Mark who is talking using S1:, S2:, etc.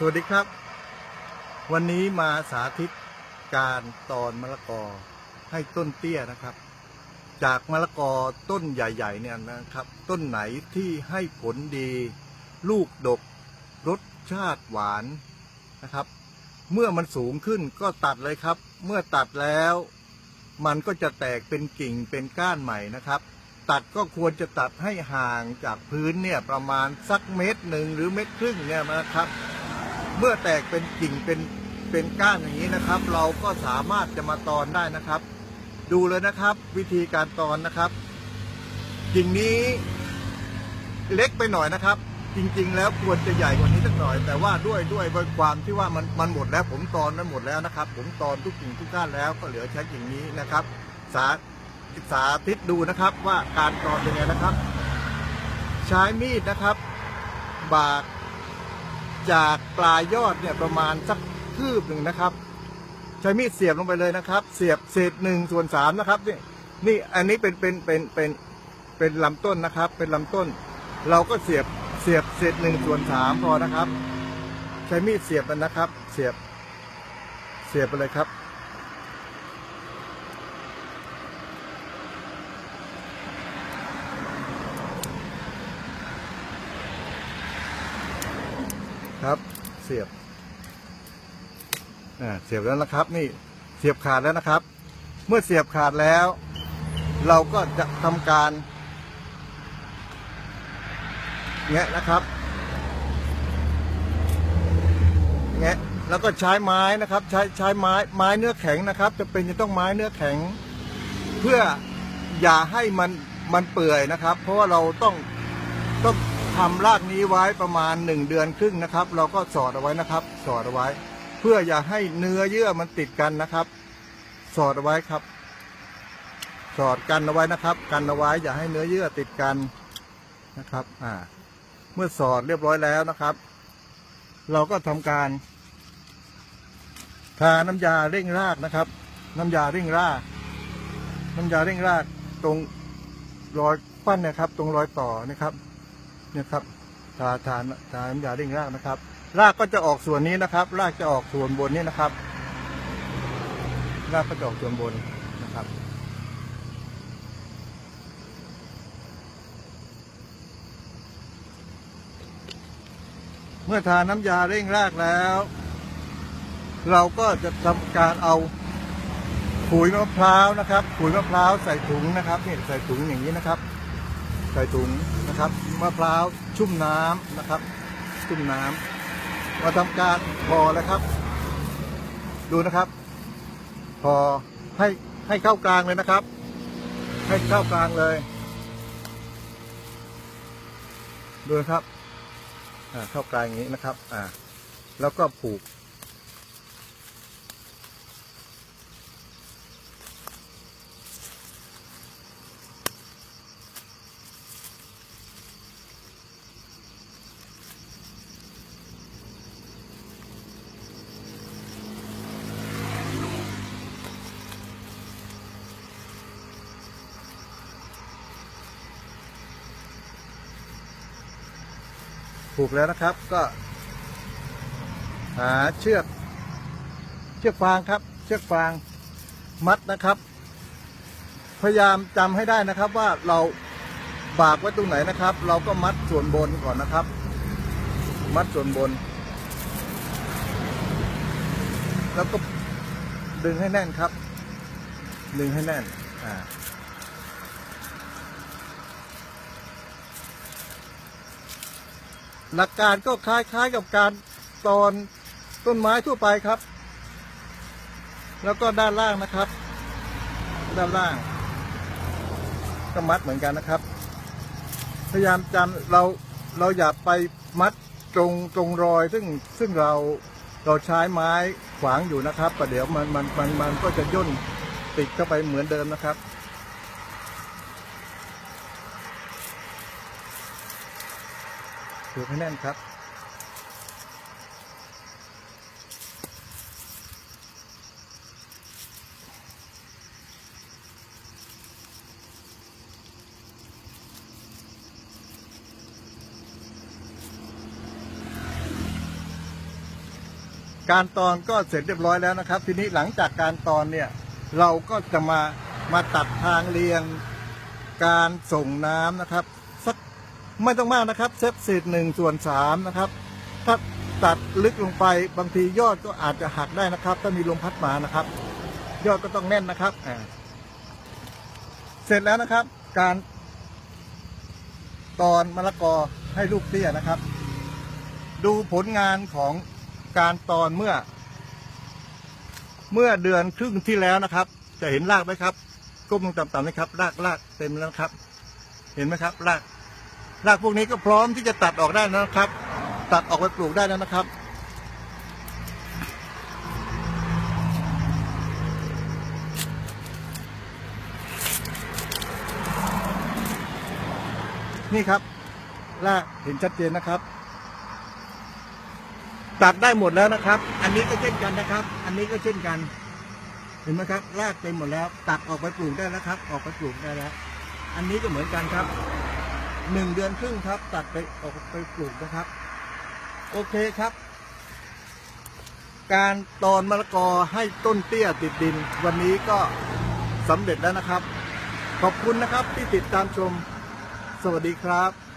S1: สวัสดีครับ วันนี้มาสาธิตการตอนมะละกอให้ต้นเตี้ยนะครับ จากมะละกอต้นใหญ่ๆเนี่ยนะครับ ต้นไหนที่ให้ผลดี ลูกดก รสชาติหวานนะครับ เมื่อมันสูงขึ้นก็ตัดเลยครับ เมื่อตัดแล้ว มันก็จะแตกเป็นกิ่งเป็นก้านใหม่นะครับตัดก็ควรจะตัดให้ห่างจากพื้นเนี่ยประมาณสักเมตรหนึ่งหรือเมตรครึ่งเนี่ยนะครับ เมื่อแตกเป็นกิ่งเป็นเป็นก้านอย่างนี้นะครับ เราก็สามารถจะมาตอนได้นะครับ ดูเลยนะครับ วิธีการตอนนะครับกิ่งนี้เล็กไปหน่อยนะครับ จริง ๆ แล้วควรจะใหญ่กว่านี้สักหน่อย แต่ว่าด้วยด้วยความที่ว่ามันมันหมดแล้ว ผมตอนนั้นหมดแล้วนะครับ ผมตอนทุกกิ่งทุกก้านแล้วก็เหลือใช้กิ่งนี้นะครับ สาสาธิตดูนะครับว่าการตอนเป็นไงนะครับ ใช้มีดนะครับ บาก จากปลายยอดเนี่ยประมาณสักคืบหนึ่งนะครับ ใช้มีดเสียบลงไปเลยนะครับ เสียบเศษหนึ่งส่วนสามนะครับนี่นี่อันนี้เป็นเป็นเป็นเป็นเป็นลำต้นนะครับ เป็นลำต้น เราก็เสียบเสียบเศษหนึ่งส่วนสามพอนะครับ ใช้มีดเสียบมันนะครับ เสียบเสียบไปเลยครับ ครับ เสียบอ่าเสียบแล้วนะครับ นี่เสียบขาดแล้วนะครับ เมื่อเสียบขาดแล้ว เราก็จะทำการแงะนะครับแงะแล้วก็ใช้ไม้นะครับ ใช้ใช้ไม้ไม้เนื้อแข็งนะครับจะเป็นจะต้องไม้เนื้อแข็ง เพื่ออย่าให้มันมันเปื่อยนะครับ เพราะว่าเราต้องต้อง ทำรากนี้ไว้ประมาณหนึ่งเดือนครึ่งนะครับ เราก็สอดเอาไว้นะครับ สอดเอาไว้ เพื่ออย่าให้เนื้อเยื่อมันติดกันนะครับ สอดเอาไว้ครับ สอดกันเอาไว้นะครับ กันเอาไว้อย่าให้เนื้อเยื่อติดกันนะครับ อ่า เมื่อสอดเรียบร้อยแล้วนะครับ เราก็ทำการทาน้ำยาเร่งรากนะครับ น้ำยาเร่งราก น้ำยาเร่งรากตรงรอยปั้นนะครับ ตรงรอยต่อนะครับ นี่ยครับทาทาทาน้ำยาเร่งรากนะครับ รากก็จะออกส่วนนี้นะครับ รากจะออกส่วนบนนี้นะครับ รากก็จะออกส่วนบนนะครับเมื่อทาน้ำยาเร่งรากแล้ว เราก็จะทำการเอาขุยมะพร้าวนะครับขุยมะพร้าวใส่ถุงนะครับนี่ใส่ถุงอย่างนี้นะครับ ใส่ถุง นะครับมะพร้าวชุ่มน้ำนะครับ ชุ่มน้ำมาทำการพอแล้วครับ ดูนะครับ พอให้ให้เข้ากลางเลยนะครับ ให้เข้ากลางเลย ดูนะครับ อ่าเข้ากลางอย่างนี้นะครับ อ่า แล้วก็ผูก ผูกแล้วนะครับ ก็หาเชือก เชือกฟางครับ เชือกฟางมัดนะครับ พยายามจำให้ได้นะครับว่าเราบากไว้ตรงไหนนะครับ เราก็มัดส่วนบนก่อนนะครับ มัดส่วนบน แล้วก็ดึงให้แน่นครับ ดึงให้แน่นอ่า หลักการก็คล้าย ๆ กับการตอนต้นไม้ทั่วไปครับ แล้วก็ด้านล่างนะครับ ด้านล่าง ก็มัดเหมือนกันนะครับ พยายามจำเราเราอย่าไปมัดตรงตรงรอย ซึ่งซึ่งเราเราใช้ไม้ขวางอยู่นะครับประเดี๋ยวมันมันมันมันก็จะย่นติดเข้าไปเหมือนเดิมนะครับ ผูกให้แน่นครับ การตอนก็เสร็จเรียบร้อยแล้วนะครับ ทีนี้หลังจากการตอนเนี่ย เราก็จะมามาตัดทางเรียงการส่งน้ำนะครับ ไม่ต้องมากนะครับเซฟเศษหนึ่งส่วนสามนะครับ ถ้าตัดลึกลงไปบางทียอดก็อาจจะหักได้นะครับ ถ้ามีลมพัดมานะครับ ยอดก็ต้องแน่นนะครับเสร็จแล้วนะครับ การ ตอนมะละกอให้ลูกเตี้ยนะครับ ดูผลงานของการตอนเมื่อ เมื่อเดือนครึ่งที่แล้วนะครับ จะเห็นรากไหมครับ ก้มลงต่ำๆนะครับรากรากเต็มแล้วครับ เห็นไหมครับราก รากพวกนี้ก็พร้อมที่จะตัดออกได้นะครับ ตัดออกไปปลูกได้แล้วนะครับ นี่ครับรากเห็นชัดเจนนะครับตัดได้หมดแล้วนะครับ อันนี้ก็เช่นกันนะครับ อันนี้ก็เช่นกัน เห็นไหมครับ รากเต็มหมดแล้ว ตัดออกไปปลูกได้แล้วครับ ออกไปปลูกได้แล้ว อันนี้ก็เหมือนกันครับ หนึ่งเดือนครึ่งครับ ตัดไปออกไปปลูกนะครับ โอเคครับ การตอนมะละกอให้ต้นเตี้ยติดดิน วันนี้ก็สำเร็จแล้วนะครับ ขอบคุณนะครับที่ติดตามชม สวัสดีครับ